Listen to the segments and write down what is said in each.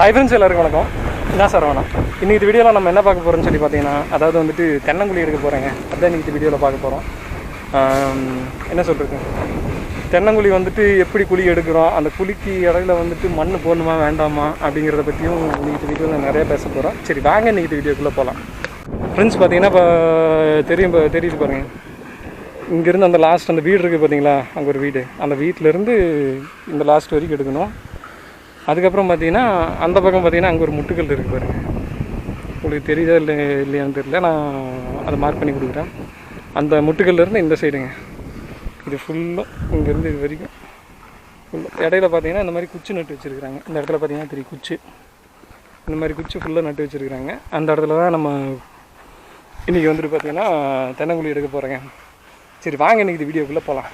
Hi friends எல்லாருக்கும் வணக்கம். என்ன சார் வேணாம் இன்றைக்கி வீடியோவில் நம்ம என்ன பார்க்க போகிறோம்னு சொல்லி பார்த்தீங்கன்னா அதாவது வந்துட்டு தென்னங்குழி எடுக்க போகிறேங்க அதான் இன்றைக்கி வீடியோவில் பார்க்க போகிறோம் என்ன சொல்கிறது தென்னங்குழி வந்துட்டு எப்படி குழி எடுக்கிறோம் அந்த குழிக்கு இடையில வந்துட்டு மண் போடணுமா வேண்டாமா அப்படிங்கிறத பற்றியும் இன்றைக்கி வீடியோவில் நிறைய பேச போகிறோம் சரி வாங்க இன்றைக்கி வீடியோக்குள்ளே போகலாம் ஃப்ரெண்ட்ஸ் பார்த்தீங்கன்னா இப்போ தெரியும் இப்போ தெரியுது பாருங்க. இங்கேருந்து அந்த லாஸ்ட் அந்த வீடு இருக்குது பார்த்தீங்களா? அங்கே ஒரு வீடு. அந்த வீட்டிலேருந்து இந்த லாஸ்ட் வரைக்கும் எடுக்கணும். அதுக்கப்புறம் பார்த்தீங்கன்னா அந்த பக்கம் பார்த்தீங்கன்னா அங்கே ஒரு முட்டுக்கல் இருக்குது பாருங்க. உங்களுக்கு தெரியுதா இல்லை இல்லையான்னு தெரியல. நான் அதை மார்க் பண்ணி கொடுக்குறேன். அந்த முட்டுக்கல்லேருந்து இந்த சைடுங்க இது ஃபுல்லாக இங்கேருந்து இது வரைக்கும் ஃபுல்லாக இடையில பார்த்தீங்கன்னா இந்த மாதிரி குச்சி நட்டு வச்சுருக்குறாங்க. இந்த இடத்துல பார்த்தீங்கன்னா தெரியும் குச்சி. இந்த மாதிரி குச்சி ஃபுல்லாக நட்டு வச்சுருக்குறாங்க. அந்த இடத்துல தான் நம்ம இன்றைக்கி வந்துட்டு பார்த்தீங்கன்னா தென்னங்குழி எடுக்க போகிறேங்க சரி வாங்க இன்றைக்கி இது வீடியோக்குள்ளே போகலாம்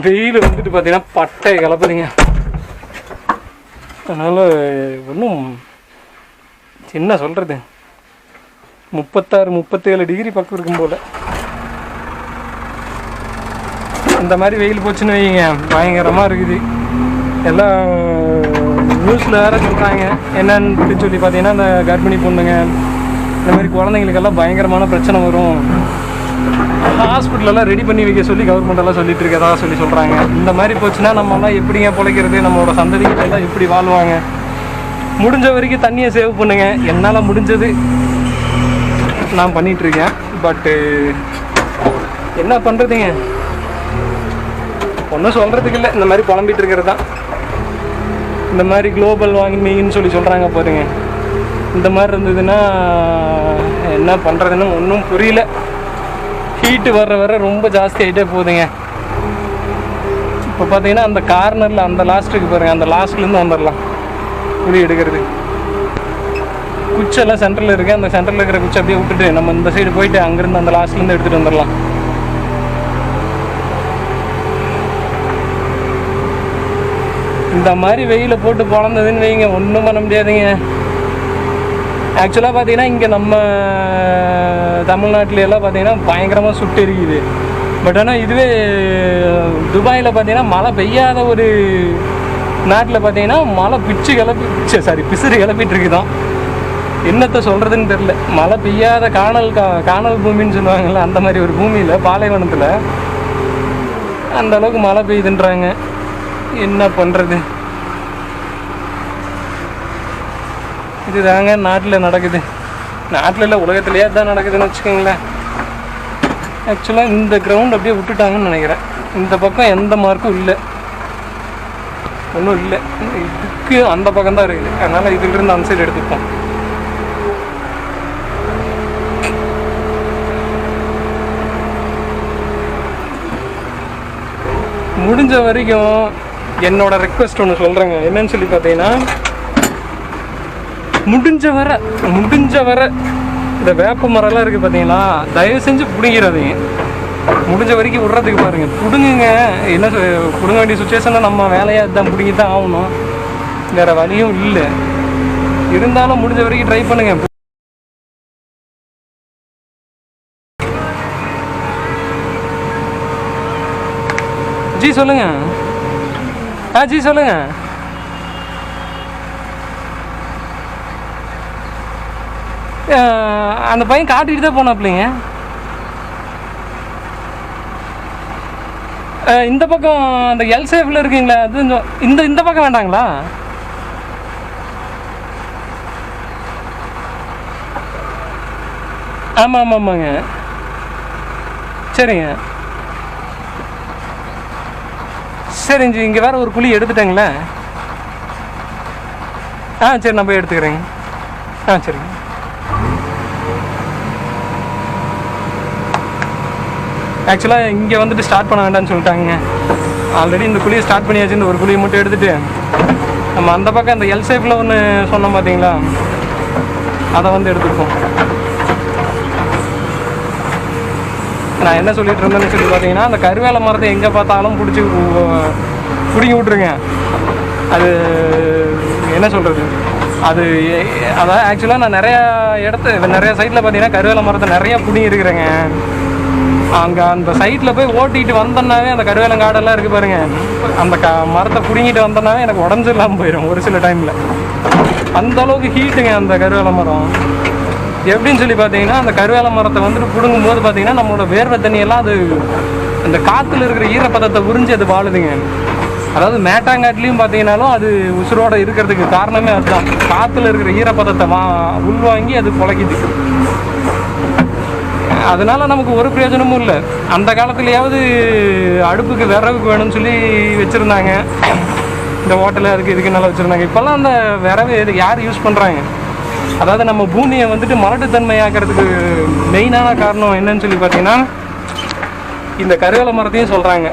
வெயில் வந்துட்டு பார்த்தீங்கன்னா பட்டை கலப்புதுங்க. அதனால் ஒன்றும் என்ன சொல்கிறது முப்பத்தாறு முப்பத்தேழு டிகிரி பக்கம் இருக்கும் போல். இந்த மாதிரி வெயில் போச்சுன்னு வைங்க. பயங்கரமாக இருக்குது. எல்லாம் நியூஸில் வேறு சொல்கிறாங்க என்னன்னு சொல்லி பார்த்தீங்கன்னா இந்த கர்ப்பிணி பொண்ணுங்க இந்த மாதிரி குழந்தைங்களுக்கெல்லாம் பயங்கரமான பிரச்சனை வரும். ஹாஸ்பிட்டலெல்லாம் ரெடி பண்ணி வைக்க சொல்லி கவர்மெண்ட்டெல்லாம் சொல்லிட்டு இருக்கதா சொல்லி சொல்கிறாங்க இந்த மாதிரி போச்சுன்னா நம்மலாம் எப்படிங்க பிழைக்கிறது? நம்மளோட சந்ததிகளெல்லாம் எப்படி வாழ்வாங்க? முடிஞ்ச வரைக்கும் தண்ணியை சேவ் பண்ணுங்க. என்னால் முடிஞ்சது நான் பண்ணிட்டு இருக்கேன். பட்டு என்ன பண்ணுறதுங்க ஒன்றும் சொல்கிறதுக்கு இல்லை. இந்த மாதிரி புலம்பிகிட்டு இருக்கிறது தான். இந்த மாதிரி குளோபல் வார்மிங்னு சொல்லி சொல்கிறாங்க பாருங்க. இந்த மாதிரி இருந்ததுன்னா என்ன பண்ணுறதுன்னு ஒன்றும் புரியல. ஹீட்டு வர வர ரொம்ப ஜாஸ்தி ஆகிட்டே போகுதுங்க. இப்போ பார்த்தீங்கன்னா அந்த கார்னரில் அந்த லாஸ்ட்டுக்கு பாருங்கள் அந்த லாஸ்ட்லேருந்து வந்துடலாம் குழி எடுக்கிறது. குச்செல்லாம் சென்டரில் இருக்குது அந்த சென்டரில் இருக்கிற குச்சை அப்படியே விட்டுட்டு நம்ம இந்த சைடு போயிட்டு அங்கேருந்து அந்த லாஸ்ட்லேருந்து எடுத்துகிட்டு வந்துடலாம் இந்த மாதிரி வெயில போட்டு பிறந்ததுன்னு வைங்க ஒன்றும் பண்ண முடியாதுங்க. ஆக்சுவலாக பார்த்தீங்கன்னா இங்கே நம்ம தமிழ்நாட்டில எல்லாம் பார்த்தீங்கன்னா பயங்கரமாக சுட்டு இருக்குது பட் ஆனால் இதுவே துபாயில் பார்த்தீங்கன்னா மழை பெய்யாத ஒரு நாட்டில் பார்த்தீங்கன்னா மழை பிச்சு கிளப்பி சாரி பிசுறு கிளப்பிட்டு இருக்குதான். என்னத்தை சொல்கிறதுன்னு தெரில மழை பெய்யாத காணல் கா காணல் பூமின்னு சொல்லுவாங்கள்ல அந்த மாதிரி ஒரு பூமியில் பாலைவனத்தில். அந்த அளவுக்கு மழை பெய்யுதுன்றாங்க. என்ன பண்ணுறது இது தாங்க நாட்டில் நடக்குது. நாட்டில் இல்லை உலகத்திலேயே தான் நடக்குதுன்னு வச்சுக்கோங்களேன். ஆக்சுவலாக இந்த கிரவுண்ட் அப்படியே விட்டுட்டாங்கன்னு நினைக்கிறேன். இந்த பக்கம் எந்த மார்க்கும் இல்லை. ஒன்றும் இல்லை. இதுக்கு அந்த பக்கம் தான் இருக்குது. அதனால் இதுலேருந்து அந்த சைடு எடுத்துப்போம். முடிஞ்ச வரைக்கும் என்னோட ரெக்வஸ்ட் ஒன்று சொல்கிறேங்க என்னன்னு சொல்லி பார்த்தீங்கன்னா முடிஞ்ச வர முடிஞ்ச வர இந்த வேப்ப மரம்லாம் இருக்குது பார்த்தீங்களா தயவு செஞ்சு பிடிங்கிறாதீங்க முடிஞ்ச வரைக்கும் விட்றதுக்கு பாருங்க. பிடுங்குங்க. என்ன பிடுங்க வேண்டிய சுச்சுவேஷனில் நம்ம வேலையாக இதுதான் பிடிங்கி தான் ஆகணும். வேறு வழியும் இல்லை. இருந்தாலும் முடிஞ்ச வரைக்கும் ட்ரை பண்ணுங்க. ஜி சொல்லுங்க. ஆ ஜி சொல்லுங்க. அந்த பையன் காட்டிகிட்டு தான் போனாப்பிள்ளைங்க இந்த பக்கம் அந்த எல் சேஃபில் இருக்குங்களா? அது இந்த இந்த பக்கம் வேண்டாங்களா? ஆமாம் ஆமாம் ஆமாங்க. சரிங்க. சரிங்க இங்கே வேறு ஒரு குழி எடுத்துட்டேங்களே. ஆ சரி நான் போய் எடுத்துக்கிறேங்க. ஆ சரிங்க. ஆக்சுவலாக இங்கே வந்துட்டு ஸ்டார்ட் பண்ண வேண்டாம்னு சொல்லிட்டாங்க. ஆல்ரெடி இந்த குழியை ஸ்டார்ட் பண்ணியாச்சு. இந்த ஒரு குழியை மட்டும் எடுத்துகிட்டு நம்ம அந்த பக்கம் அந்த எல் ஷேப்பில் ஒன்று சொன்னோம் பார்த்தீங்களா அதை வந்து எடுத்துப்போம். நான் என்ன சொல்லிட்டு இருந்தேன்னு சொல்லி பார்த்தீங்கன்னா அந்த கருவேல மரத்தை எங்கே பார்த்தாலும் பிடிச்சி பிடிங்கி விட்ருங்க அது என்ன சொல்கிறது அது எ- அதாவது ஆக்சுவலாக நான் நிறையா இடத்து நிறையா சைட்டில் பார்த்தீங்கன்னா கருவேல மரத்தை நிறையா பிடிங்கி இருக்கிறேங்க அங்கே அந்த சைட்டில் போய் ஓட்டிட்டு வந்தோன்னாவே அந்த கருவேலங்காடெல்லாம் இருக்குது பாருங்க. அந்த க மரத்தை பிடுங்கிட்டு வந்தோன்னாவே எனக்கு உடஞ்சு இல்லாமல் போயிடும் ஒரு சில டைமில் அந்த அளவுக்கு ஹீட்டுங்க அந்த கருவேல மரம். எப்படின்னு சொல்லி பார்த்தீங்கன்னா அந்த கருவேல மரத்தை வந்துட்டு பிடுங்கும் போது பார்த்தீங்கன்னா நம்மளோட வேர்வை தண்ணியெல்லாம் அது அந்த காற்றுல இருக்கிற ஈரப்பதத்தை உறிஞ்சி அது வாழுதுங்க. அதாவது மேட்டாங்காட்லேயும் பார்த்தீங்கன்னாலும் அது உசுரோட இருக்கிறதுக்கு காரணமே அதுதான். காற்றுல இருக்கிற ஈரப்பதத்தை வா உள்வாங்கி அது குலைக்குது அதனால நமக்கு ஒரு பிரயோஜனமும் இல்லை. அந்த காலத்துலயாவது அடுப்புக்கு விறகுக்கு வேணும்னு சொல்லி வச்சுருந்தாங்க. இந்த ஹோட்டலில் அதுக்கு இதுக்கு நல்லா வச்சுருந்தாங்க. இப்போல்லாம் அந்த விறகு எது யார் யூஸ் பண்ணுறாங்க அதாவது நம்ம பூமியை வந்துட்டு மலட்டுத்தன்மையாக்கிறதுக்கு மெயினான காரணம் என்னன்னு சொல்லி பார்த்தீங்கன்னா இந்த கருவேல மரத்தையும் சொல்கிறாங்க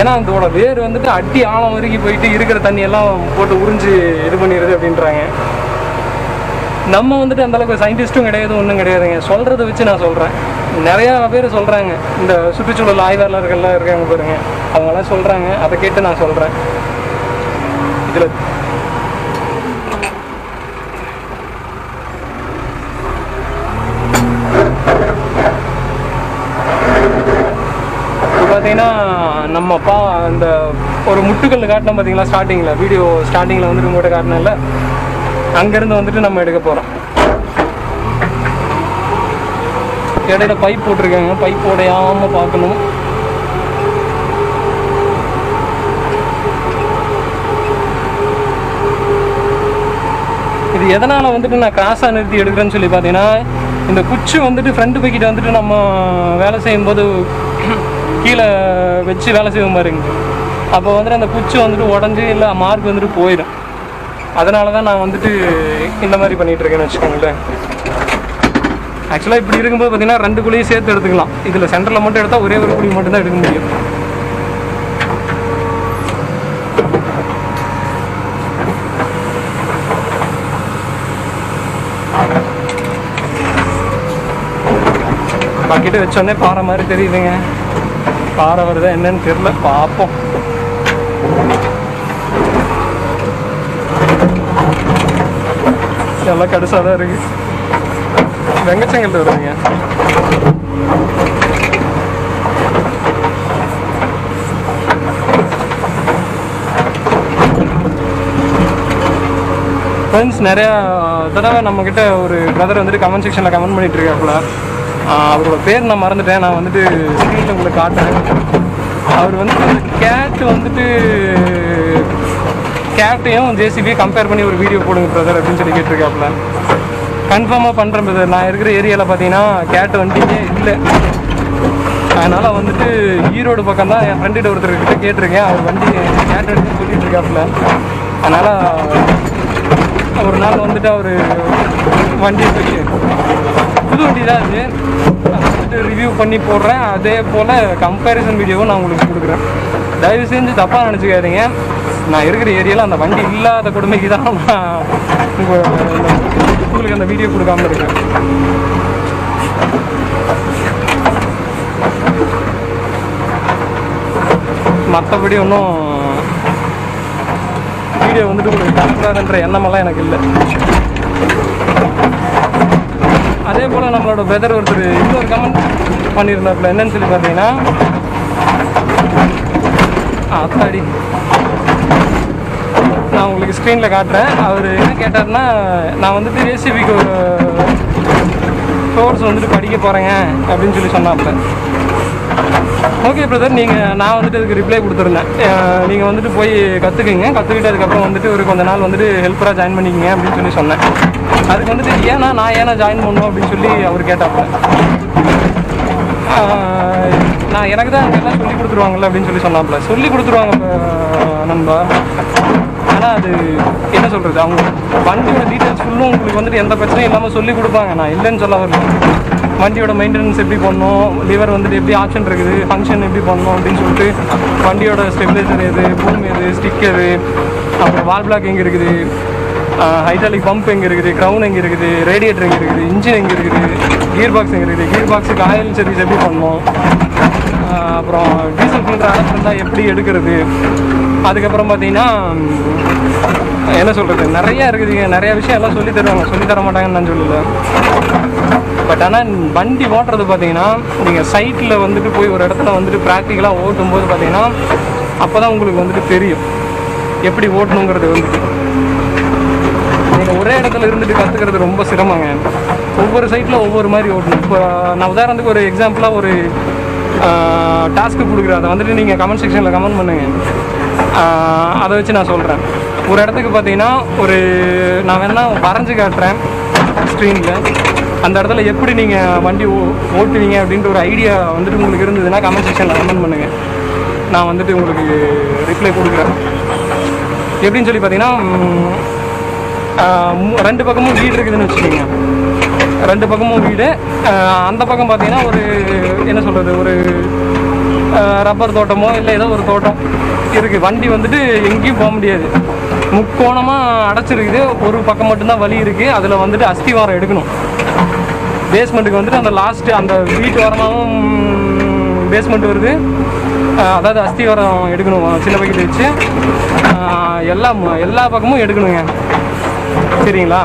ஏன்னா அதோட வேர் வந்துட்டு அட்டி ஆழம் வரைக்கும் போயிட்டு இருக்கிற தண்ணியெல்லாம் போட்டு உறிஞ்சு இது பண்ணிடுது அப்படின்றாங்க. நம்ம வந்துட்டு அந்த அளவுக்கு சயின்டிஸ்ட்டும் கிடையாது ஒன்றும் கிடையாதுங்க. சொல்கிறத வச்சு நான் சொல்கிறேன் நிறையா பேர் சொல்கிறாங்க இந்த சுற்றுச்சூழல் ஆய்வாளர்கள்லாம் இருக்காங்க பாருங்க. அவங்கெல்லாம் சொல்கிறாங்க அதை கேட்டு நான் சொல்கிறேன் இதில் இப்போ பார்த்தீங்கன்னா நம்ம பா இந்த ஒரு முட்டுக்கல் காட்டினோம் பார்த்தீங்களா ஸ்டார்டிங்கில் வீடியோ ஸ்டார்டிங்கில் வந்துட்டு உங்கள்கிட்ட காட்டினேன்ல. அங்கேருந்து வந்துட்டு நம்ம எடுக்க போகிறோம் இடையில பைப் போட்டிருக்காங்க. பைப் உடையாம பார்க்கணும். இது எதனால் வந்துட்டு நான் கிராஸாக நிறுத்தி எடுக்கிறேன்னு சொல்லி பார்த்தீங்கன்னா இந்த குச்சி வந்துட்டு ஃப்ரண்ட் பக்கெட் வந்துட்டு நம்ம வேலை செய்யும்போது கீழே வச்சு வேலை செய்வோம் பாருங்க. அப்போ வந்துட்டு அந்த குச்சி வந்துட்டு உடஞ்சி இல்லை மார்க் வந்துட்டு போயிடும். அதனால தான் நான் வந்துட்டு இந்த மாதிரி பண்ணிகிட்டு இருக்கேன்னு வச்சுக்கோங்களேன். ஆக்சுவலாக இப்படி இருக்கும்போது பார்த்தீங்கன்னா ரெண்டு குழியும் சேர்த்து எடுத்துக்கலாம். இதில் சென்டரில் மட்டும் எடுத்தால் ஒரே ஒரு குழி மட்டும் தான் எடுக்க முடியும். பக்கெட்டு வச்சோடனே பாறை மாதிரி தெரியுதுங்க. பாறை வருதா என்னன்னு தெரியல. பார்ப்போம். எல்லாம் கடுசாக தான் இருக்கு. வெங்கச்சங்கல் வருதுங்க ஃப்ரெண்ட்ஸ் நிறையா தடவை நம்மக்கிட்ட ஒரு பிரதர் வந்துட்டு கமெண்ட் செக்ஷனில் கமெண்ட் பண்ணிட்டு இருக்காப்புல. அவரோட பேர் நான் மறந்துட்டேன். நான் வந்துட்டு ஸ்க்ரீனில் உங்களுக்கு காட்டுறேன். அவர் வந்துட்டு கேட் வந்துட்டு கேட்டையும் ஜேசிபியும் கம்பேர் பண்ணி ஒரு வீடியோ போடுங்க பிரதர் அப்படின்னு சொல்லி கேட்டிருக்காப்புல. கன்ஃபார்மாக பண்ணுறேன் பிரதர் நான் இருக்கிற ஏரியாவில் பார்த்தீங்கன்னா கேட் வண்டியே இல்லை. அதனால் வந்துட்டு ஈரோடு பக்கம் தான் என் ஃப்ரெண்டுகிட்ட ஒருத்தர்கிட்ட கேட்டிருக்கேன். அவர் வண்டி கேட் எடுத்து சொல்லிட்டு இருக்காப்புல. அதனால் ஒரு நாள் வந்துட்டு அவர் வண்டி தூக்கி புது வண்டி தான் அது. நான் வந்துட்டு ரிவ்யூ பண்ணி போடுறேன். அதே போல் கம்பேரிசன் வீடியோவும் நான் உங்களுக்கு கொடுக்குறேன். தயவு செஞ்சு தப்பாக நினச்சிக்காதீங்க. நான் இருக்கிற ஏரியாவில் அந்த வண்டி இல்லாத கொடுமைக்கு தான் நான் உங்களுக்கு அந்த வீடியோ கொடுக்காம இருக்கேன். மற்றபடி ஒன்றும் வீடியோ வந்துட்டு உங்களுக்கு காட்டுறாருன்ற எண்ணமெல்லாம் எனக்கு இல்லை. அதே போல் நம்மளோட வெதர் ஒருத்தர் இன்னொரு கமெண்ட் பண்ணியிருந்தாப்புல என்னன்னு சொல்லி பார்த்தீங்கன்னா அத்தாடி உங்களுக்கு ஸ்க்ரீனில் காட்டுறேன். அவர் என்ன கேட்டாருன்னா நான் வந்துட்டு ஏசிபிக்கு ஒரு கோர்ஸ் வந்துட்டு படிக்க போகிறேங்க அப்படின்னு சொல்லி சொன்னாப்புல. ஓகே பிரதர் நீங்கள் நான் வந்துட்டு அதுக்கு ரிப்ளை கொடுத்துருந்தேன். நீங்கள் வந்துட்டு போய் கற்றுக்குங்க கற்றுக்கிட்டு அதுக்கப்புறம் வந்துட்டு ஒரு கொஞ்ச நாள் வந்துட்டு ஹெல்ப்பராக ஜாயின் பண்ணிக்கிங்க அப்படின்னு சொல்லி சொன்னேன். அதுக்கு வந்துட்டு ஏன்னா நான் ஏன்னா ஜாயின் பண்ணணும் அப்படின்னு சொல்லி அவர் கேட்டாப்ப நான் எனக்கு தான் அங்கே எல்லாம் சொல்லி கொடுத்துருவாங்கல்ல அப்படின்னு சொல்லி சொன்னாப்புல. சொல்லி கொடுத்துருவாங்க நண்பா. ஆனால் அது என்ன சொல்கிறது அவங்க வண்டியோட டீட்டெயில்ஸ் ஃபுல்லும் உங்களுக்கு வந்துட்டு எந்த பிரச்சனையும் இல்லாமல் சொல்லி கொடுப்பாங்க. நான் இல்லைன்னு சொல்ல வரல. வண்டியோட மெயின்டெனன்ஸ் எப்படி பண்ணணும்? லிவர் வந்துட்டு எப்படி ஆப்ஷன் இருக்குது? ஃபங்க்ஷன் எப்படி பண்ணணும்? அப்படின்னு சொல்லிட்டு வண்டியோட ஸ்டெபிலைசர் எது? பூம் எது? ஸ்டிக் எது? அப்புறம் வால் பிளாக் எங்கே இருக்குது? ஹைட்ராலிக் பம்ப் எங்கே இருக்குது? க்ரௌன் எங்கே இருக்குது? ரேடியேட்டர் எங்கே இருக்குது? இன்ஜின் எங்கே இருக்குது? கியர் பாக்ஸ் எங்கே இருக்குது? கியர் பாக்ஸுக்கு ஆயில் சர்வீஸ் எப்படி பண்ணணும்? அப்புறம் டீசல் ஃபில்டர் அலர்ட் எப்படி எடுக்கிறது? அதுக்கப்புறம் பார்த்தீங்கன்னா என்ன சொல்கிறது நிறையா இருக்குதுங்க. நிறையா விஷயம் எல்லாம் சொல்லி தருவாங்க. சொல்லி தர மாட்டாங்கன்னு நான் சொல்லல. பட் ஆனால் வண்டி ஓட்டுறது பார்த்தீங்கன்னா நீங்கள் சைட்டில் வந்துட்டு போய் ஒரு இடத்துல வந்துட்டு ப்ராக்டிக்கலாக ஓட்டும் போது பார்த்தீங்கன்னா அப்போ தான் உங்களுக்கு வந்துட்டு தெரியும். எப்படி ஓட்டணுங்கிறது வந்துட்டு. நீங்கள் ஒரே இடத்துல இருந்துட்டு கற்றுக்கிறது ரொம்ப சிரமங்க. ஒவ்வொரு சைட்டில் ஒவ்வொரு மாதிரி ஓட்டணும். இப்போ நான் உதாரணத்துக்கு ஒரு எக்ஸாம்பிளாக ஒரு டாஸ்க்கு கொடுக்குறேன். அதை வந்துட்டு நீங்கள் கமெண்ட் செக்ஷனில் கமெண்ட் பண்ணுங்கள் அதை வச்சு நான் சொல்கிறேன் ஒரு இடத்துக்கு பார்த்தீங்கன்னா ஒரு நான் வேணால் வரைஞ்சி காட்டுறேன் ஸ்க்ரீனில் அந்த இடத்துல எப்படி நீங்கள் வண்டி ஓ ஓட்டுவீங்க அப்படின்ற ஒரு ஐடியா வந்துட்டு உங்களுக்கு இருந்ததுன்னா கமெண்ட் செக்ஷனில் கமெண்ட் பண்ணுங்கள் நான் வந்துட்டு உங்களுக்கு ரிப்ளை கொடுக்குறேன். எப்படின்னு சொல்லி பார்த்தீங்கன்னா மு- ரெண்டு பக்கமும் வீடு இருக்குதுன்னு வச்சுக்கோங்க. ரெண்டு பக்கமும் வீடு அந்த பக்கம் பார்த்தீங்கன்னா ஒரு என்ன சொல்கிறது ஒரு ரப்பர் தோட்டமோ இல்லை ஏதோ ஒரு தோட்டம். இருக்குது வண்டி வந்துட்டு எங்கேயும் போக முடியாது. முக்கோணமாக அடைச்சிருக்குது. ஒரு பக்கம் மட்டும்தான் வழி இருக்குது அதில் வந்துட்டு அஸ்திவாரம் எடுக்கணும். பேஸ்மெண்ட்டுக்கு வந்துட்டு அந்த லாஸ்ட்டு அந்த வீட்டு வாரமாகவும் பேஸ்மெண்ட் வருது. அதாவது அஸ்திவாரம் எடுக்கணும். சின்ன பக்கத்தில் வச்சு. ஆஹ் எல்லா எல்லா பக்கமும் எடுக்கணுங்க. சரிங்களா?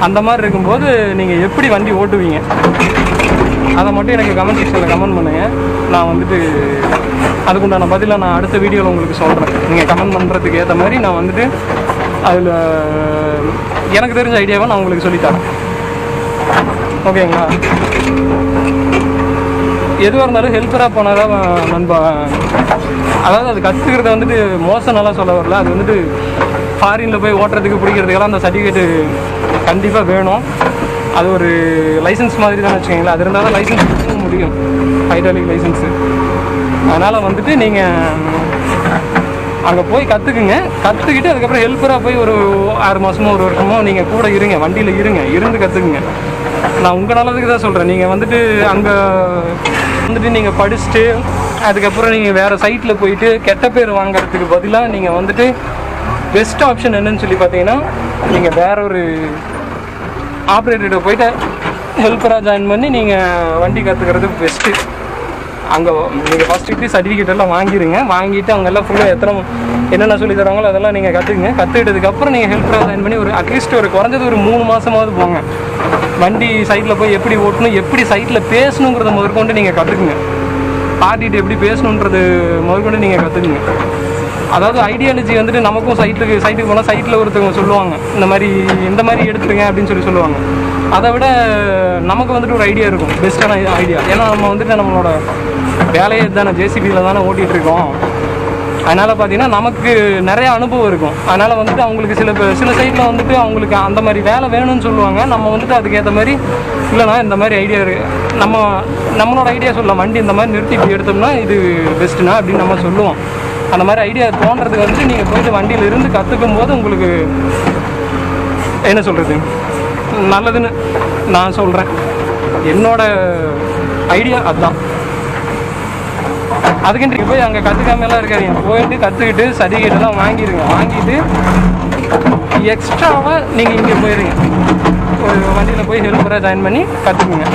அந்த மாதிரி இருக்கும்போது நீங்கள் எப்படி வண்டி ஓட்டுவீங்க? அதை மட்டும் எனக்கு கமெண்ட் செக்ஷனில் கமெண்ட் பண்ணுங்கள் நான் வந்துட்டு அதுக்குண்டான பதிலை நான் அடுத்த வீடியோவில் உங்களுக்கு சொல்கிறேன் நீங்கள் கமெண்ட் பண்ணுறதுக்கு ஏற்ற மாதிரி நான் வந்துட்டு அதில் எனக்கு தெரிஞ்ச ஐடியாவை நான் உங்களுக்கு சொல்லித்தரேன் ஓகேங்களா எதுவாக இருந்தாலும் ஹெல்ப்பராக போனால் தான் நண்பா அதாவது அது கற்றுக்கிறத வந்துட்டு மோசம் நல்லா சொல்ல வரல. அது வந்துட்டு ஃபாரினில் போய் ஓட்டுறதுக்கு பிடிக்கிறதுக்கெல்லாம் அந்த சர்டிஃபிகேட்டு கண்டிப்பாக வேணும். அது ஒரு லைசன்ஸ் மாதிரி தான் வச்சுக்கோங்களேன். அது இருந்தால் தான் லைசன்ஸ் கொடுக்க முடியும். ஹைட்ராலிக் லைசன்ஸு அதனால் வந்துட்டு நீங்கள் அங்கே போய் கற்றுக்குங்க கற்றுக்கிட்டு அதுக்கப்புறம் ஹெல்ப்பராக போய் ஒரு ஆறு மாதமோ ஒரு வருஷமோ நீங்கள் கூட இருங்க. வண்டியில் இருங்க. இருந்து கற்றுக்குங்க நான் உங்கள் நல்லதுக்கு தான் சொல்கிறேன் நீங்கள் வந்துட்டு அங்கே வந்துட்டு நீங்கள் படிச்சுட்டு அதுக்கப்புறம் நீங்கள் வேறு சைட்டில் போயிட்டு கெட்ட பேர் வாங்குறதுக்கு பதிலாக நீங்கள் வந்துட்டு பெஸ்ட் ஆப்ஷன் என்னன்னு சொல்லி பார்த்தீங்கன்னா நீங்கள் வேற ஒரு ஆப்ரேட்டர்கிட்ட போயிட்டு ஹெல்ப்பராக ஜாயின் பண்ணி நீங்கள் வண்டி கற்றுக்கிறது பெஸ்ட்டு அங்கே நீங்கள் ஃபஸ்ட்டு இப்படி சர்டிஃபிகேட் எல்லாம் வாங்கிடுங்க வாங்கிட்டு அவங்க எல்லாம் ஃபுல்லாக எத்தனை என்னென்ன சொல்லி தராங்களோ அதெல்லாம் நீங்கள் கற்றுக்குங்க கற்றுக்கிட்டதுக்கப்புறம் நீங்கள் ஹெல்ப்பராக ஜாயின் பண்ணி ஒரு அட்லீஸ்ட் ஒரு குறைஞ்சது ஒரு மூணு மாதமாவது போங்க. வண்டி சைட்டில் போய் எப்படி ஓட்டணும் எப்படி சைட்டில் பேசணுங்கிறத முதற்கொண்டு நீங்கள் கற்றுக்குங்க பார்ட்டிகிட்ட எப்படி பேசணுன்றது முதற்கொண்டு நீங்கள் கற்றுக்குங்க அதாவது ஐடியாலஜி வந்துட்டு நமக்கும் சைட்டுக்கு சைட்டுக்கு போனால் சைட்டில் ஒருத்தவங்க சொல்லுவாங்க. இந்த மாதிரி இந்த மாதிரி எடுத்துருங்க அப்படின்னு சொல்லி சொல்லுவாங்க. அதை விட நமக்கு வந்துட்டு ஒரு ஐடியா இருக்கும். பெஸ்ட்டான ஐடியா ஏன்னா நம்ம வந்துட்டு நம்மளோட வேலையை தானே ஜேசிபியில் தானே ஓட்டிகிட்டு இருக்கோம் அதனால் பார்த்தீங்கன்னா நமக்கு நிறைய அனுபவம் இருக்கும். அதனால் வந்துட்டு அவங்களுக்கு சில சில சைடில் வந்துட்டு அவங்களுக்கு அந்த மாதிரி வேலை வேணும்னு சொல்லுவாங்க. நம்ம வந்துட்டு அதுக்கேற்ற மாதிரி இல்லைனா இந்த மாதிரி ஐடியா இருக்குது நம்ம நம்மளோட ஐடியா சொல்லலாம். வண்டி இந்த மாதிரி நிறுத்தி இப்படி எடுத்தோம்னா இது பெஸ்ட்டுனா அப்படின்னு நம்ம சொல்லுவோம். அந்த மாதிரி ஐடியா தோன்றதுக்கு வந்துட்டு நீங்கள் போயிட்டு வண்டியில் இருந்து கற்றுக்கும் போது உங்களுக்கு என்ன சொல்கிறது நல்லதுன்னு நான் சொல்கிறேன் என்னோட ஐடியா அதுதான் அதுக்கு போய் அங்கே கற்றுக்காமலாம் இருக்காதீங்க. போயிட்டு கற்றுக்கிட்டு சர்டிஃபிகேட்லாம் வாங்கிடுங்க. வாங்கிட்டு எக்ஸ்ட்ராவாக நீங்கள் இங்கே போயிடுங்க ஒரு வண்டியில் போய் ஹெல்ப்பராக ஜாயின் பண்ணி கற்றுக்குங்க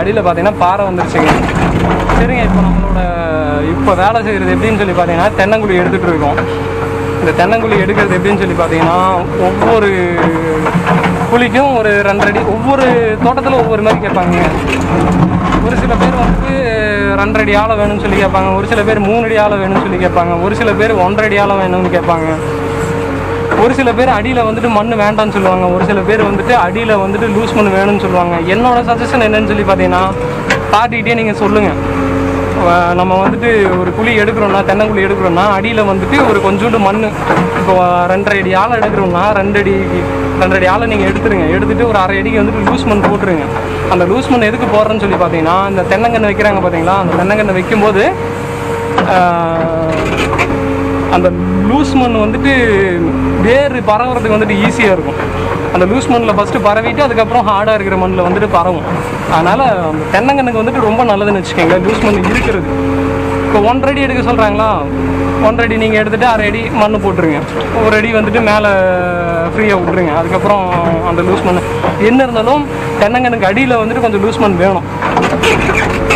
அடியில் பார்த்தீங்கன்னா பாறை வந்துருச்சுங்க சரிங்க இப்போ நம்மளோட இப்போ வேலை செய்கிறது எப்படின்னு சொல்லி பார்த்தீங்கன்னா தென்னங்குழி எடுத்துகிட்டு இருக்கோம். இந்த தென்னங்குழி எடுக்கிறது எப்படின்னு சொல்லி பார்த்தீங்கன்னா ஒவ்வொரு குழிக்கும் ஒரு ரெண்டரை அடி ஒவ்வொரு தோட்டத்தில் ஒவ்வொரு மாதிரி கேட்பாங்க ஒரு சில பேர் வந்து ரெண்டரை ஆளை வேணும்னு சொல்லி கேட்பாங்க. ஒரு சில பேர் மூணு அடி ஆளை வேணும்னு சொல்லி கேட்பாங்க. ஒரு சில பேர் ஒன்றரை அடி வேணும்னு கேட்பாங்க. ஒரு சில பேர் அடியில் வந்துட்டு மண் வேண்டாம்னு சொல்லுவாங்க. ஒரு சில பேர் வந்துட்டு அடியில் வந்துட்டு லூஸ் மண் வேணும்னு சொல்லுவாங்க. என்னோட சஜஷன் என்னன்னு சொல்லி பார்த்தீங்கன்னா பார்ட்டிகிட்டே நீங்கள் சொல்லுங்கள் நம்ம வந்துட்டு ஒரு குழி எடுக்கிறோம்னா தென்னங்குழி எடுக்கிறோம்னா அடியில் வந்துட்டு ஒரு கொஞ்சோண்டு மண் இப்போ ரெண்டரை அடி ஆழம் எடுக்கிறோம்னா ரெண்டு அடி ரெண்டரை ஆளை நீங்கள் எடுத்துருங்க. எடுத்துகிட்டு ஒரு அரை அடிக்கு வந்துட்டு லூஸ் மண் போட்டுருங்க. அந்த லூஸ் மண் எதுக்கு போடுறேன்னு சொல்லி பார்த்தீங்கன்னா இந்த தென்னங்கன்று வைக்கிறாங்க பார்த்தீங்களா? அந்த தென்னங்கன்று வைக்கும்போது அந்த லூஸ் மண் வந்துட்டு வேர் பரவுறதுக்கு வந்துட்டு ஈஸியாக இருக்கும். அந்த லூஸ் மண்ணில் ஃபஸ்ட்டு பரவிட்டு அதுக்கப்புறம் ஹார்டாக இருக்கிற மண்ணில் வந்துட்டு பரவும். அதனால் அந்த தென்னங்கன்னுக்கு வந்துட்டு ரொம்ப நல்லதுன்னு வச்சுக்கோங்களேன் லூஸ் மண் இருக்கிறது. இப்போ ஒன்றரை அடி எடுக்க சொல்கிறாங்களா ஒன்றரை அடி நீங்கள் எடுத்துகிட்டு அரை அடி மண் போட்டுருங்க. ஒரு அடி வந்துட்டு மேலே ஃப்ரீயாக விட்ருங்க அதுக்கப்புறம் அந்த லூஸ் மண் என்ன இருந்தாலும் தென்னங்கனுக்கு அடியில் வந்துட்டு கொஞ்சம் லூஸ் மண் வேணும்.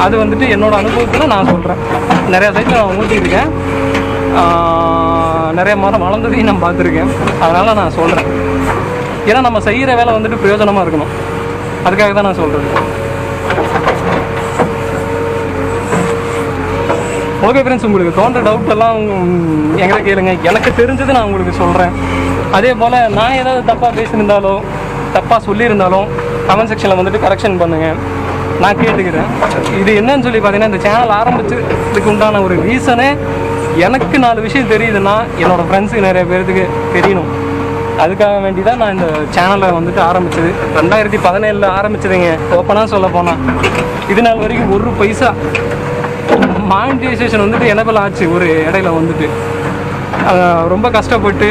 அது வந்துட்டு என்னோடய அனுபவத்தில் நான் சொல்கிறேன் நிறையா சைட்டில் நான் ஊற்றிருக்கேன் நிறைய மரம் வளர்ந்ததையும் நான் பார்த்துருக்கேன். அதனால் நான் சொல்கிறேன் ஏன்னா நம்ம செய்கிற வேலை வந்துட்டு பிரயோஜனமாக இருக்கணும். அதுக்காக தான் நான் சொல்கிறது ஓகே ஃப்ரெண்ட்ஸ் உங்களுக்கு தோன்ற டவுட் எல்லாம் எங்களை கேளுங்க. எனக்கு தெரிஞ்சது நான் உங்களுக்கு சொல்கிறேன் அதே போல் நான் ஏதாவது தப்பாக பேசியிருந்தாலோ தப்பாக சொல்லியிருந்தாலும் கமெண்ட் செக்ஷனில் வந்துட்டு கரெக்ஷன் பண்ணுங்கள் நான் கேட்டுக்கிறேன். இது என்னன்னு சொல்லி பார்த்தீங்கன்னா இந்த சேனல் ஆரம்பிச்சதுக்கு உண்டான ஒரு ரீசனே எனக்கு நாலு விஷயம் தெரியுதுன்னா என்னோடய ஃப்ரெண்ட்ஸுக்கு நிறைய பேர்த்துக்கு தெரியணும். அதுக்காக வேண்டி தான் நான் இந்த சேனலை வந்துட்டு ஆரம்பிச்சது. ரெண்டாயிரத்தி பதினேழில் ஆரம்பிச்சதுங்க. ஓப்பனாக சொல்ல போனால் இது நாள் வரைக்கும் ஒரு பைசா மானிட்டைசேஷன் வந்துட்டு எனபிள் ஆச்சு ஒரு இடையில வந்துட்டு. ரொம்ப கஷ்டப்பட்டு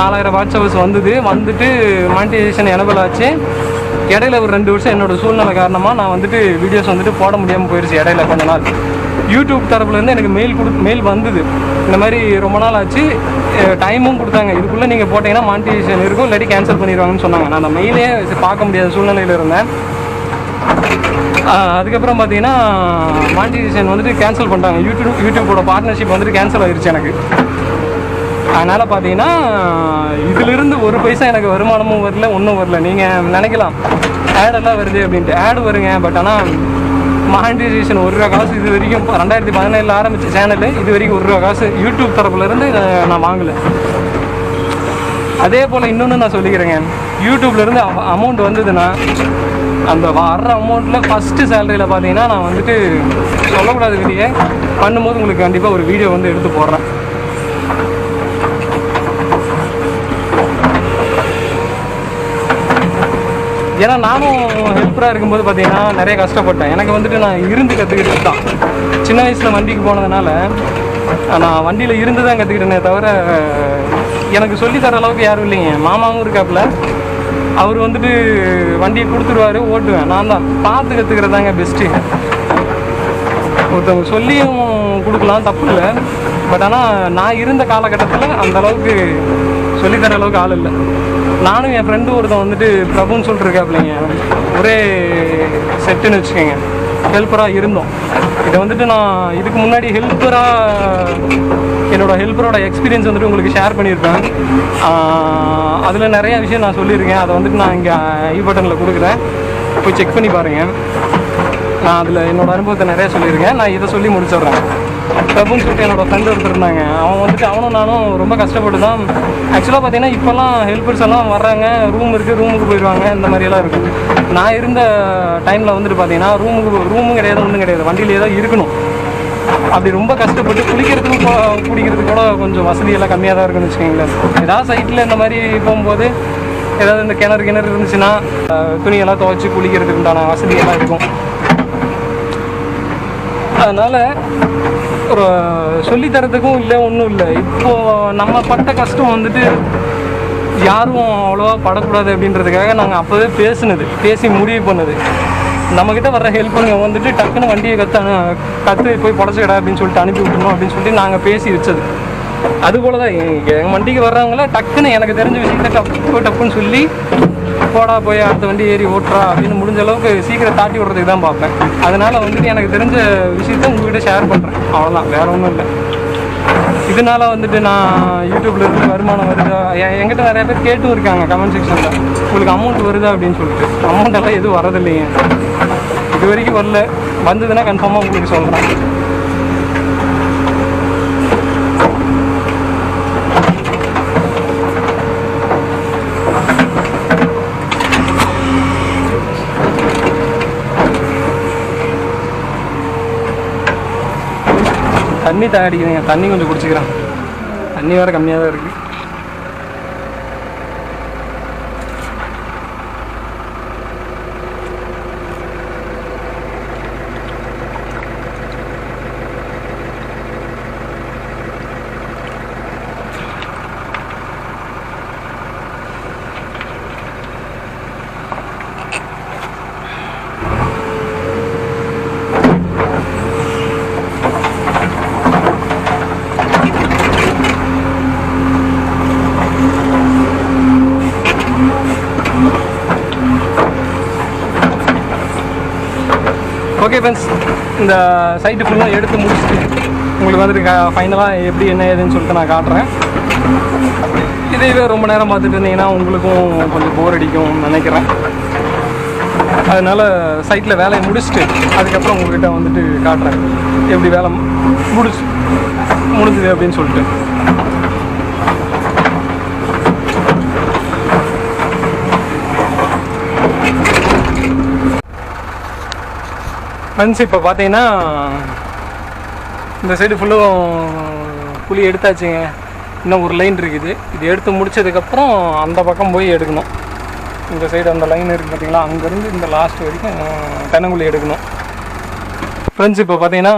நாலாயிரம் வாட்ச் ஹவர்ஸ் வந்தது. வந்துட்டு மானிட்டைசேஷன் எனபிள் ஆச்சு. இடையில ஒரு ரெண்டு வருஷம் என்னோடய சூழ்நிலை காரணமாக நான் வந்துட்டு வீடியோஸ் வந்துட்டு போட முடியாமல் போயிடுச்சு இடையில கொஞ்ச நாள். யூடியூப் தரப்புலேருந்து எனக்கு மெயில் கொடு மெயில் வந்தது. இந்த மாதிரி ரொம்ப நாள் ஆச்சு. டைமும் கொடுத்தாங்க. இதுக்குள்ளே நீங்கள் போட்டிங்கன்னா மானிட்டேஷன் இருக்கும். இல்லாட்டி கேன்சல் பண்ணிடுவாங்கன்னு சொன்னாங்க. நான் அந்த மெயிலே பார்க்க முடியாத சூழ்நிலையில் இருந்தேன். அதுக்கப்புறம் பார்த்தீங்கன்னா மானிட்டைசேஷன் வந்துட்டு கேன்சல் பண்ணிட்டாங்க. யூடியூப் யூடியூப்போட பார்ட்னர்ஷிப் வந்துட்டு கேன்சல் ஆயிடுச்சு எனக்கு. அதனால் பார்த்தீங்கன்னா இதிலிருந்து ஒரு பைசா எனக்கு வருமானமும் வரல ஒன்றும் வரல. நீங்கள் நினைக்கலாம். ஆடெல்லாம் வருது அப்படின்ட்டு. ஆடு வருங்க பட் ஆனால் மானிட்டைசேஷன் ஒரு ரூபா காசு இது வரைக்கும் ரெண்டாயிரத்தி பதினேழில் ஆரம்பித்த சேனலு இது வரைக்கும் ஒரு ரூபா காசு யூடியூப் தரப்புலேருந்து நான் வாங்கலை. அதே போல் இன்னொன்று நான் சொல்லிக்கிறேங்க. யூடியூப்லேருந்து அமௌண்ட் வந்ததுன்னா அந்த வர்ற அமௌண்ட்டில் ஃபஸ்ட்டு சேலரியில் பார்த்தீங்கன்னா நான் வந்துட்டு சொல்லக்கூடாது வெளியே பண்ணும்போது உங்களுக்கு கண்டிப்பாக ஒரு வீடியோ வந்து எடுத்து போடுறேன். ஏன்னா நானும் ஹெல்ப்பராக இருக்கும்போது பார்த்தீங்கன்னா நிறைய கஷ்டப்பட்டேன். எனக்கு வந்துட்டு நான் இருந்து கற்றுக்கிட்டு தான். சின்ன வயசில் வண்டிக்கு போனதுனால நான் வண்டியில் இருந்து தான் கற்றுக்கிட்டேனே தவிர எனக்கு சொல்லி தர அளவுக்கு யாரும் இல்லைங்க. மாமாவும் இருக்காப்புல. அவர் வந்துட்டு வண்டியை கொடுத்துருவாரு ஓட்டுவேன். நான் தான். பார்த்து கற்றுக்கிறதாங்க பெஸ்ட்டு ஒருத்தவங்க சொல்லியும் கொடுக்கலாம் தப்பு இல்லை. பட் ஆனால் நான் இருந்த காலகட்டத்தில் அந்த அளவுக்கு சொல்லித்தர அளவுக்கு ஆள் இல்லை. நானும் என் ஃப்ரெண்டு ஒருத்தன் வந்துட்டு பிரபுன்னு சொல்லிட்டு இருக்காப்லைங்க ஒரே செட்டுன்னு வச்சுக்கோங்க. ஹெல்ப்பராக இருந்தோம். இதை வந்துட்டு நான் இதுக்கு முன்னாடி ஹெல்ப்பராக என்னோட ஹெல்ப்பரோட எக்ஸ்பீரியன்ஸ் வந்துட்டு உங்களுக்கு ஷேர் பண்ணியிருப்பேன். அதில் நிறையா விஷயம் நான் சொல்லியிருக்கேன். அதை வந்துட்டு நான் இங்கே ஐ பட்டனில் கொடுக்குறேன். போய் செக் பண்ணி பாருங்கள் நான் அதில் என்னோட அனுபவத்தை நிறையா சொல்லியிருக்கேன். நான் இதை சொல்லி முடிச்சிடுறேன். பிரபுன்னு சொல்லிட்டு என்னோட ஃப்ரெண்டு ஒருத்தர் இருந்தாங்க. அவன் வந்துட்டு அவனும் நானும் ரொம்ப கஷ்டப்பட்டு தான். ஆக்சுவலாக பார்த்தீங்கன்னா இப்போல்லாம் ஹெல்ப்பர்ஸ் எல்லாம் வர்றாங்க. ரூம் இருக்குது ரூமுக்கு போயிடுவாங்க. இந்த மாதிரியெல்லாம் இருக்கும் நான் இருந்த டைமில் வந்துட்டு பார்த்தீங்கன்னா ரூமுக்கு ரூமும் கிடையாது ஒன்றும் கிடையாது. வண்டியிலே தான் இருக்கணும். அப்படி ரொம்ப கஷ்டப்பட்டு குளிக்கிறதுக்கும் குடிக்கிறதுக்கு கூட கொஞ்சம் வசதியெல்லாம் கம்மியாக தான் இருக்குன்னு வச்சுக்கோங்களேன். ஏதாவது சைட்டில் இந்த மாதிரி போகும்போது ஏதாவது இந்த கிணறு கிணறு இருந்துச்சுன்னா துணியெல்லாம் துவைச்சி குளிக்கிறதுக்கு உண்டான வசதியெல்லாம் இருக்கும். அதனால் ஒரு சொல்லி தரதுக்கும் இல்லை ஒன்றும் இல்லை. இப்போது நம்ம பட்ட கஷ்டம் வந்துட்டு யாரும் அவ்வளோவா படக்கூடாது அப்படின்றதுக்காக நாங்கள் அப்போவே பேசினது பேசி முடிவு பண்ணது. நம்மக்கிட்ட வர ஹெல்ப்புங்க வந்துட்டு டக்குன்னு வண்டியை கற்று கற்று போய் படைச்சிக்கடா அப்படின்னு சொல்லிட்டு அனுப்பி விட்டுணும் அப்படின்னு சொல்லிட்டு நாங்கள் பேசி வச்சது. அதுபோல தான் எங்கள் வண்டிக்கு வர்றவங்கள டக்குன்னு எனக்கு தெரிஞ்ச விஷயத்த டப்பு டப்புன்னு சொல்லி போடா போய் அடுத்த வண்டி ஏறி ஓட்டுறா அப்படின்னு முடிஞ்ச அளவுக்கு சீக்கிரம் தாட்டி விடுறதுக்கு தான் பார்ப்பேன். அதனால வந்துட்டு எனக்கு தெரிஞ்ச விஷயத்த உங்ககிட்ட ஷேர் பண்ணுறேன் அவ்வளோதான் வேற ஒன்றும் இல்லை. இதனால வந்துட்டு நான் யூடியூப்ல இருந்து வருமானம் வருதா? என்கிட்ட நிறைய பேர் கேட்டும் இருக்காங்க கமெண்ட் செக்ஷனில் உங்களுக்கு அமௌண்ட் வருதா அப்படின்னு சொல்லிட்டு. அமௌண்ட் எல்லாம் எதுவும் வரதில்லைங்க இது வரைக்கும் வரல. வந்ததுன்னா கன்ஃபார்மாக உங்களுக்கு சொல்கிறேன் தண்ணி தயாரிக்கிறீங்க தண்ணி கொஞ்சம் குடிச்சிக்கிறேன். தண்ணி வேறு கம்மியாக தான் இருக்குது ஓகே ஃப்ரெண்ட்ஸ் இந்த சைட்டு ஃபுல்லாக எடுத்து முடிச்சுட்டு உங்களுக்கு வந்துட்டு ஃபைனலாக எப்படி என்ன ஏதுன்னு சொல்லிட்டு நான் காட்டுறேன். இதையவே ரொம்ப நேரம் பார்த்துட்டு இருந்தீங்கன்னா உங்களுக்கும் கொஞ்சம் போர் அடிக்கும் நினைக்கிறேன். அதனால் சைட்டில் வேலையை முடிச்சுட்டு அதுக்கப்புறம் உங்கள்கிட்ட வந்துட்டு காட்டுறேன். எப்படி வேலை முடிச்சு முடிஞ்சுது அப்படின்னு சொல்லிட்டு. ஃப்ரெண்ட்ஸ் இப்போ பார்த்தீங்கன்னா இந்த சைடு ஃபுல்லும் குழி எடுத்தாச்சுங்க. இன்னும் ஒரு லைன் இருக்குது. இது எடுத்து முடிச்சதுக்கப்புறம் அந்த பக்கம் போய் எடுக்கணும். இந்த சைடு அந்த லைன் இருக்குது பார்த்தீங்களா அங்கேருந்து இந்த லாஸ்ட் வரைக்கும் தென்னங்குழி எடுக்கணும். ஃப்ரெண்ட்ஸ் இப்போ பார்த்தீங்கன்னா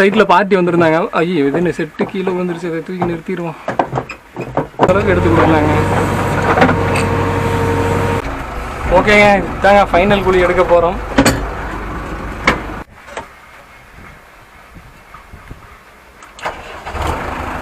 சைட்டில் பார்ட்டி வந்திருந்தாங்க. ஐயோ இது செட்டு கீழே விழுந்துருச்சு. அதை தூக்கி நிறுத்திடுவோம். அளவுக்கு எடுத்து கொடுக்குறாங்க ஓகேங்க இதாங்க ஃபைனல் குழி எடுக்க போகிறோம்